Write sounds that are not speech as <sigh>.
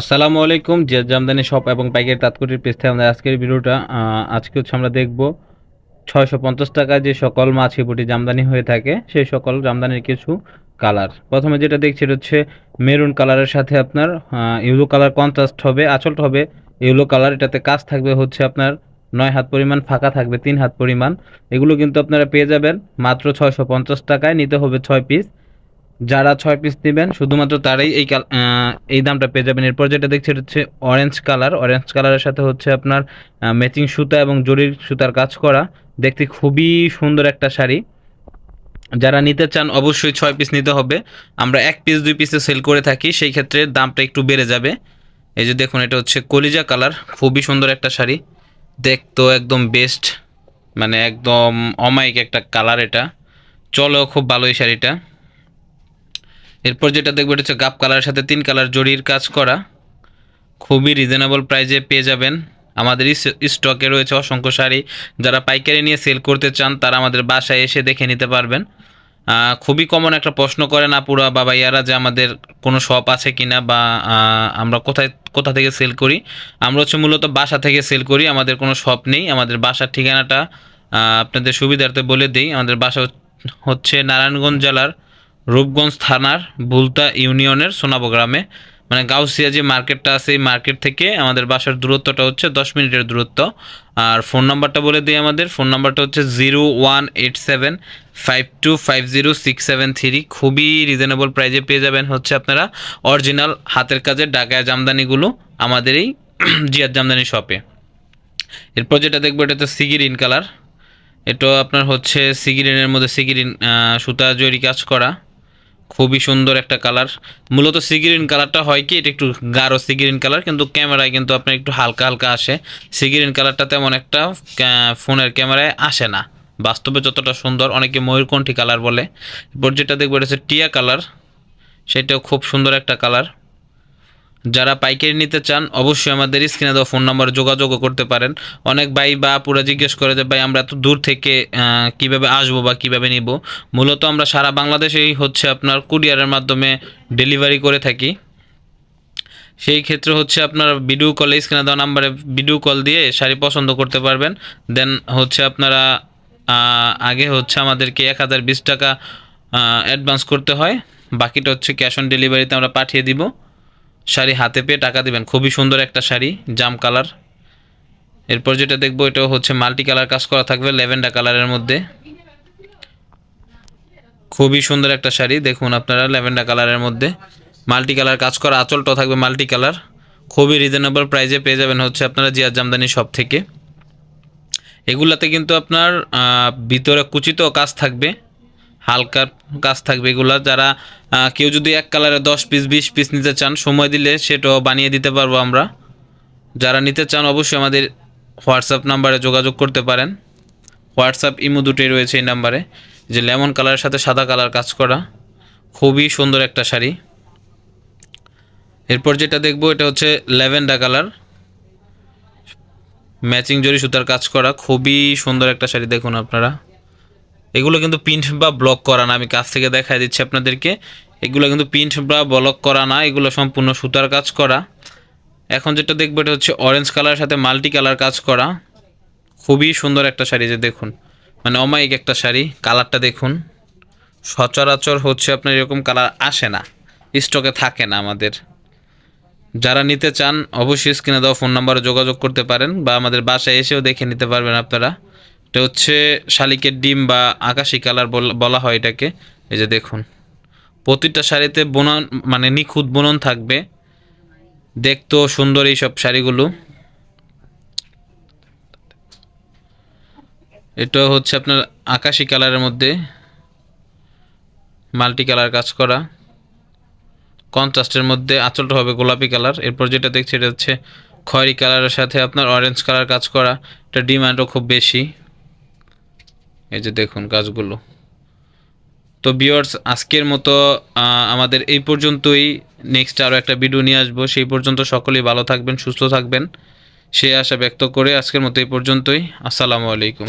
আসসালামু আলাইকুম যে জামদানি শপ এবং পাইকারি তাৎকুটির থেকে আমাদের আজকের ভিডিওটা আজকে হচ্ছে আমরা দেখব ছয়শো পঞ্চাশ টাকা যে সকল মাছি বুটি জামদানি হয়ে থাকে, সেই সকল জামদানির কিছু কালার। প্রথমে যেটা দেখছি এটা হচ্ছে মেরুন কালারের সাথে আপনার ইউলো কালার কন্ট্রাস্ট হবে, আঁচলটা হবে ইউলো কালার, এটাতে কাজ থাকবে হচ্ছে আপনার নয় হাত পরিমাণ, ফাঁকা থাকবে তিন হাত পরিমাণ। এগুলো কিন্তু আপনারা পেয়ে যাবেন মাত্র ছয়শো পঞ্চাশ টাকায়, নিতে হবে ছয় পিস। যারা ছয় পিস নেবেন, শুধুমাত্র তারাই এই এই দামটা পেয়ে যাবেন। এরপর যেটা দেখছি, এটা হচ্ছে অরেঞ্জ কালার অরেঞ্জ কালারের সাথে হচ্ছে আপনার ম্যাচিং সুতা এবং জরির সুতার কাজ করা। দেখতে খুবই সুন্দর একটা শাড়ি। যারা নিতে চান, অবশ্যই ছয় পিস নিতে হবে। আমরা এক পিস দুই পিসে সেল করে থাকি, সেই ক্ষেত্রে দামটা একটু বেড়ে যাবে। এই যে দেখুন, এটা হচ্ছে কলিজা কালার খুবই সুন্দর একটা শাড়ি। দেখতো একদম বেস্ট মানে একদম অমায়িক একটা কালার এটা। চলো খুব ভালো এই শাড়িটা। এরপর যেটা দেখব, এটা হচ্ছে গাপ কালারের সাথে তিন কালার জরির কাজ করা। খুবই রিজনেবল প্রাইজে পেয়ে যাবেন। আমাদের স্টকে রয়েছে অসংখ্য শাড়ি। যারা পাইকারি নিয়ে সেল করতে চান, তারা আমাদের বাসায় এসে দেখে নিতে পারবেন। খুবই কমন একটা প্রশ্ন করেন আপুরা বাবা ইয়ারা যে আমাদের কোনো শপ আছে কিনা বা আমরা কোথায়, কোথা থেকে সেল করি। আমরা হচ্ছে মূলত বাসা থেকে সেল করি, আমাদের কোনো শপ নেই। আমাদের বাসার ঠিকানাটা আপনাদের সুবিধার্থে বলে দিই। আমাদের বাসা হচ্ছে নারায়ণগঞ্জ জেলার রূপগঞ্জ থানার বুলতা ইউনিয়নের সোনাবো গ্রামে। মানে গাউসিয়া যে মার্কেটটা আছে, এই মার্কেট থেকে আমাদের বাসার দূরত্বটা হচ্ছে দশ মিনিটের দূরত্ব। আর ফোন নাম্বারটা বলে দিই আমাদের। ফোন নাম্বারটা হচ্ছে zero one eight seven five two five zero six seven three. খুবই রিজনেবল প্রাইজে পেয়ে যাবেন হচ্ছে আপনারা অরিজিনাল হাতের কাজের ডাকায়া জামদানিগুলো আমাদের এই <clears throat> জিয়ার জামদানি শপে। এরপর যেটা দেখব এটা হচ্ছে সিগিরিন কালার। এটা আপনার হচ্ছে সিগিরিনের মধ্যে সিগিরিন সুতা জরি কাজ করা। খুবই সুন্দর একটা কালার মূলত সিগ্রিন কালারটা হয় কি, এটা একটু গাঢ় সিগ্রিন কালার কিন্তু ক্যামেরায় কিন্তু আপনার একটু হালকা হালকা আসে। সিগিরিন কালারটা তেমন একটা ফোনের ক্যামেরায় আসে না। বাস্তবে যতটা সুন্দর, অনেকে ময়ূরকণ্ঠী কালার বলে। এরপর যেটা দেখব, এটা হচ্ছে টিয়া কালার সেটাও খুব সুন্দর একটা কালার যারা পাইকারি নিতে চান, অবশ্যই আমাদের স্ক্রিনে দেওয়া ফোন নাম্বার যোগাযোগও করতে পারেন। অনেক ভাই বা পুরা জিজ্ঞেস করে যে, ভাই, আমরা এত দূর থেকে কীভাবে আসব বা কীভাবে নিব? মূলত আমরা সারা বাংলাদেশেই হচ্ছে আপনার কুরিয়ারের মাধ্যমে ডেলিভারি করে থাকি। সেই ক্ষেত্রে হচ্ছে আপনার ভিডিও কলে, স্ক্রিনে দেওয়া নাম্বারে ভিডিও কল দিয়ে শাড়ি পছন্দ করতে পারবেন। দেন হচ্ছে আপনারা আগে হচ্ছে আমাদেরকে এক হাজার বিশ টাকা অ্যাডভান্স করতে হয়। বাকিটা হচ্ছে ক্যাশ অন ডেলিভারিতে আমরা পাঠিয়ে দিব। শাড়ি হাতে পেয়ে টাকা দিবেন। খুবই সুন্দর একটা শাড়ি, জাম কালার। এরপর যেটা দেখব, এটাও হচ্ছে মাল্টি কালার কাজ করা থাকবে, ল্যাভেন্ডার কালারের মধ্যে। খুবই সুন্দর একটা শাড়ি, দেখুন আপনারা, ল্যাভেন্ডার কালারের মধ্যে। মাল্টি কালার কাজ করা, আঁচলটাও থাকবে মাল্টি কালার। খুবই রিজনেবল প্রাইজে পেয়ে যাবেন হচ্ছে আপনারা জিয়ার জামদানি সব থেকে। এগুলাতে কিন্তু আপনার ভিতরে কুচিত কাজ থাকবে। হালকা কাজ থাকবে এগুলা। যারা কেউ যদি এক কালারে দশ পিস বিশ পিস নিতে চান, সময় দিলে সেটাও বানিয়ে দিতে পারব আমরা। যারা নিতে চান অবশ্যই আমাদের হোয়াটসঅ্যাপ নাম্বারে যোগাযোগ করতে পারেন। হোয়াটসঅ্যাপ ইমো দুটোই রয়েছে এই নাম্বারে, যে লেমন কালারের সাথে সাদা কালার কাজ করা। খুবই সুন্দর একটা শাড়ি। এরপর যেটা দেখব, এটা হচ্ছে ল্যাভেন্ডার কালার। ম্যাচিং জরি সুতার কাজ করা, খুবই সুন্দর একটা শাড়ি দেখুন আপনারা। এগুলো কিন্তু প্রিন্ট বা ব্লক করা না। আমি কাছ থেকে দেখাই দিচ্ছি আপনাদেরকে। এগুলো কিন্তু প্রিন্ট বা ব্লক করা না, এগুলো সম্পূর্ণ সুতার কাজ করা। এখন যেটা দেখব এটা হচ্ছে অরেঞ্জ কালারের সাথে মাল্টি কালার কাজ করা। খুবই সুন্দর একটা শাড়ি যে দেখুন। মানে অমায়িক একটা শাড়ি কালারটা দেখুন। সচরাচর হচ্ছে আপনার এরকম কালার আসে না স্টকে থাকে না আমাদের। যারা নিতে চান, অবশ্যই স্ক্রিনে দেওয়া ফোন নাম্বারে যোগাযোগ করতে পারেন বা আমাদের বাসায় এসেও দেখে নিতে পারবেন আপনারা। এটা হচ্ছে শালিকের ডিম বা আকাশি কালার বলা হয় এটাকে। এই যে দেখুন, প্রতিটা শাড়িতে বুনন মানে নিখুঁত বুনন থাকবে। দেখতেও সুন্দর এই সব শাড়িগুলো। এটা হচ্ছে আপনার আকাশি কালারের মধ্যে মাল্টি কালার কাজ করা। কন্ট্রাস্টের মধ্যে আঁচলটা হবে গোলাপি কালার। এরপর যেটা দেখছি, এটা হচ্ছে খয়েরি কালারের সাথে আপনার অরেঞ্জ কালার কাজ করা। এটা ডিমান্ডও খুব বেশি। এই যে দেখুন গাছগুলো। তো বিয়ার্স আজকের মতো আমাদের এই পর্যন্তই। নেক্সট আরও একটা ভিডিও নিয়ে আসব। সেই পর্যন্ত সকলেই ভালো থাকবেন, সুস্থ থাকবেন। সেই আশা ব্যক্ত করে আজকের মতো এই পর্যন্তই। আসসালামু আলাইকুম।